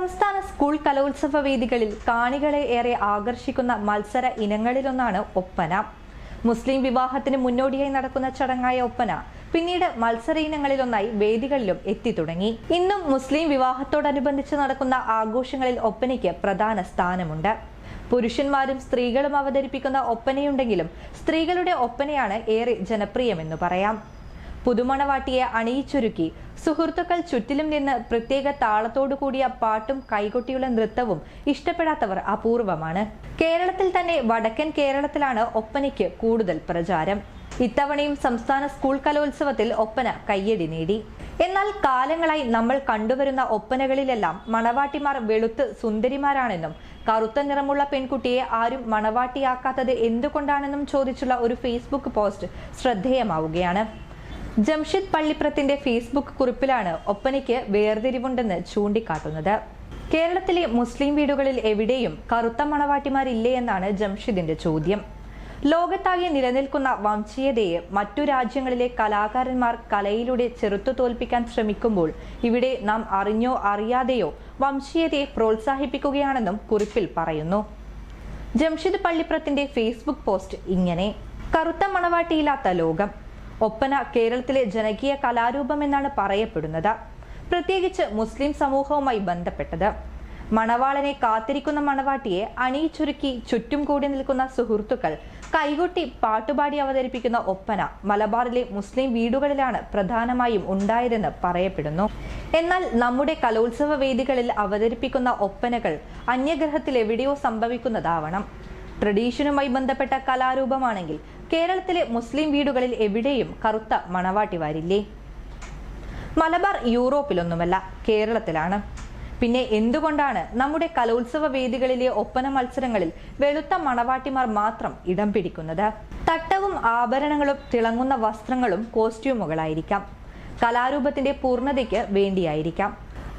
സംസ്ഥാന സ്കൂൾ കലോത്സവ വേദികളിൽ കാണികളെ ഏറെ ആകർഷിക്കുന്ന മത്സര ഇനങ്ങളിലൊന്നാണ് ഒപ്പന. മുസ്ലിം വിവാഹത്തിന് മുന്നോടിയായി നടക്കുന്ന ചടങ്ങായ ഒപ്പന പിന്നീട് മത്സര ഇനങ്ങളിലൊന്നായി വേദികളിലും എത്തി തുടങ്ങി. ഇന്നും മുസ്ലിം വിവാഹത്തോടനുബന്ധിച്ച് നടക്കുന്ന ആഘോഷങ്ങളിൽ ഒപ്പനയ്ക്ക് പ്രധാന സ്ഥാനമുണ്ട്. പുരുഷന്മാരും സ്ത്രീകളും അവതരിപ്പിക്കുന്ന ഒപ്പനയുണ്ടെങ്കിലും സ്ത്രീകളുടെ ഒപ്പനയാണ് ഏറെ ജനപ്രിയമെന്ന് പറയാം. പുതുമണവാട്ടിയെ അണിയിച്ചൊരുക്കി. സുഹൃത്തുക്കൾ ചുറ്റിലും നിന്ന് പ്രത്യേക താളത്തോടു കൂടിയ പാട്ടും കൈകൊട്ടിയുള്ള നൃത്തവും ഇഷ്ടപ്പെടാത്തവർ അപൂർവമാണ്. കേരളത്തിൽ തന്നെ വടക്കൻ കേരളത്തിലാണ് ഒപ്പനയ്ക്ക് കൂടുതൽ പ്രചാരം. ഇത്തവണയും സംസ്ഥാന സ്കൂൾ കലോത്സവത്തിൽ ഒപ്പന കയ്യടി നേടി. എന്നാൽ കാലങ്ങളായി നമ്മൾ കണ്ടുവരുന്ന ഒപ്പനകളിലെല്ലാം മണവാട്ടിമാർ വെളുത്ത് സുന്ദരിമാരാണെന്നും കറുത്ത നിറമുള്ള പെൺകുട്ടിയെ ആരും മണവാട്ടിയാക്കാത്തത് എന്തുകൊണ്ടാണെന്നും ചോദിച്ചുള്ള ഒരു ഫേസ്ബുക്ക് പോസ്റ്റ് ശ്രദ്ധേയമാവുകയാണ്. ജംഷിദ് പള്ളിപ്രത്തിന്റെ ഫേസ്ബുക്ക് കുറിപ്പിലാണ് ഒപ്പനയ്ക്ക് വേർതിരിവുണ്ടെന്ന് ചൂണ്ടിക്കാട്ടുന്നത്. കേരളത്തിലെ മുസ്ലിം വീടുകളിൽ എവിടെയും കറുത്ത മണവാട്ടിമാരില്ലേ എന്നാണ് ജംഷിദിന്റെ ചോദ്യം. ലോകത്താകെ നിലനിൽക്കുന്ന വംശീയതയെ മറ്റു രാജ്യങ്ങളിലെ കലാകാരന്മാർ കലയിലൂടെ ചെറുത്തു തോൽപ്പിക്കാൻ ശ്രമിക്കുമ്പോൾ ഇവിടെ നാം അറിഞ്ഞോ അറിയാതെയോ വംശീയതയെ പ്രോത്സാഹിപ്പിക്കുകയാണെന്നും കുറിപ്പിൽ പറയുന്നു. ജംഷിദ് പള്ളിപ്രത്തിന്റെ ഫേസ്ബുക്ക് പോസ്റ്റ് ഇങ്ങനെ. കറുത്ത മണവാട്ടിയില്ലാത്ത ലോകം. ഒപ്പന കേരളത്തിലെ ജനകീയ കലാരൂപം എന്നാണ് പറയപ്പെടുന്നത്. പ്രത്യേകിച്ച് മുസ്ലിം സമൂഹവുമായി ബന്ധപ്പെട്ടത്. മണവാളനെ കാത്തിരിക്കുന്ന മണവാട്ടിയെ അണിയിച്ചൊരുക്കി ചുറ്റും കൂടി നിൽക്കുന്ന സുഹൃത്തുക്കൾ കൈകൊട്ടി പാട്ടുപാടി അവതരിപ്പിക്കുന്ന ഒപ്പന മലബാറിലെ മുസ്ലിം വീടുകളിലാണ് പ്രധാനമായും ഉണ്ടായതെന്ന് പറയപ്പെടുന്നു. എന്നാൽ നമ്മുടെ കലോത്സവ വേദികളിൽ അവതരിപ്പിക്കുന്ന ഒപ്പനകൾ അന്യഗ്രഹത്തിൽ എവിടെയോ സംഭവിക്കുന്നതാവണം. ട്രഡീഷനുമായി ബന്ധപ്പെട്ട കലാരൂപമാണെങ്കിൽ കേരളത്തിലെ മുസ്ലിം വീടുകളിൽ എവിടെയും കറുത്ത മണവാട്ടി വാരില്ലേ? മലബാർ യൂറോപ്പിലൊന്നുമല്ല കേരളത്തിലാണ്. പിന്നെ എന്തുകൊണ്ടാണ് നമ്മുടെ കലോത്സവ വേദികളിലെ ഒപ്പന മത്സരങ്ങളിൽ വെളുത്ത മണവാട്ടിമാർ മാത്രം ഇടം പിടിക്കുന്നത്? തട്ടവും ആഭരണങ്ങളും തിളങ്ങുന്ന വസ്ത്രങ്ങളും കോസ്റ്റ്യൂമുകളായിരിക്കാം. കലാരൂപത്തിന്റെ പൂർണതയ്ക്ക് വേണ്ടിയായിരിക്കാം.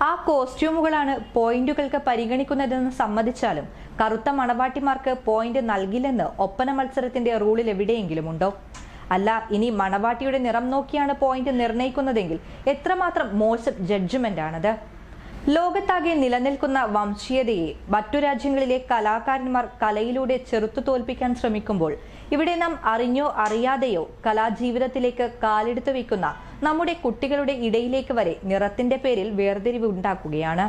ആ കോസ്റ്റ്യൂമുകളാണ് പോയിന്റുകൾക്ക് പരിഗണിക്കുന്നതെന്ന് സമ്മതിച്ചാലും കറുത്ത മണവാട്ടിമാർക്ക് പോയിന്റ് നൽകില്ലെന്ന് ഒപ്പന മത്സരത്തിന്റെ റൂളിൽ എവിടെയെങ്കിലും ഉണ്ടോ അല്ല ഇനി മണവാട്ടിയുടെ നിറം നോക്കിയാണ് പോയിന്റ് നിർണയിക്കുന്നതെങ്കിൽ എത്രമാത്രം മോശം ജഡ്ജ്മെന്റ് ആണത് ലോകത്താകെ നിലനിൽക്കുന്ന വംശീയതയെ മറ്റു രാജ്യങ്ങളിലെ കലാകാരന്മാർ കലയിലൂടെ ചെറുത്തു തോൽപ്പിക്കാൻ ശ്രമിക്കുമ്പോൾ ഇവിടെ നാം അറിഞ്ഞോ അറിയാതെയോ കലാജീവിതത്തിലേക്ക് കാലെടുത്തു വെക്കുന്ന നമ്മുടെ കുട്ടികളുടെ ഇടയിലേക്ക് വരെ നിറത്തിന്റെ പേരിൽ വേർതിരിവ് ഉണ്ടാക്കുകയാണ്.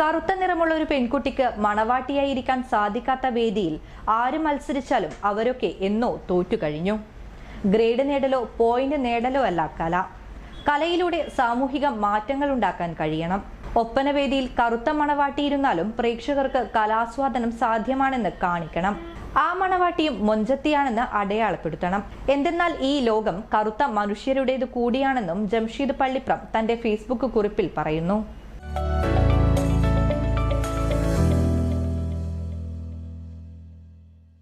കറുത്ത നിറമുള്ള ഒരു പെൺകുട്ടിക്ക് മണവാട്ടിയായിരിക്കാൻ സാധിക്കാത്ത വേദിയിൽ ആര് മത്സരിച്ചാലും അവരൊക്കെ എന്നോ തോറ്റുകഴിഞ്ഞു ഗ്രേഡ് നേടലോ പോയിന്റ് നേടലോ അല്ല കല. കലയിലൂടെ സാമൂഹിക മാറ്റങ്ങൾ ഉണ്ടാക്കാൻ കഴിയണം. ഒപ്പനവേദിയിൽ കറുത്ത മണവാട്ടിയിരുന്നാലും പ്രേക്ഷകർക്ക് കലാസ്വാദനം സാധ്യമാണെന്ന് കാണിക്കണം. ആ മണവാട്ടിയും മൊഞ്ചത്തിയാണെന്ന് അടയാളപ്പെടുത്തണം. എന്തെന്നാൽ ഈ ലോകം കറുത്ത മനുഷ്യരുടേത് കൂടിയാണെന്നും ജംഷീദ് പള്ളിപ്രം തന്റെ ഫേസ്ബുക്ക് കുറിപ്പിൽ പറയുന്നു.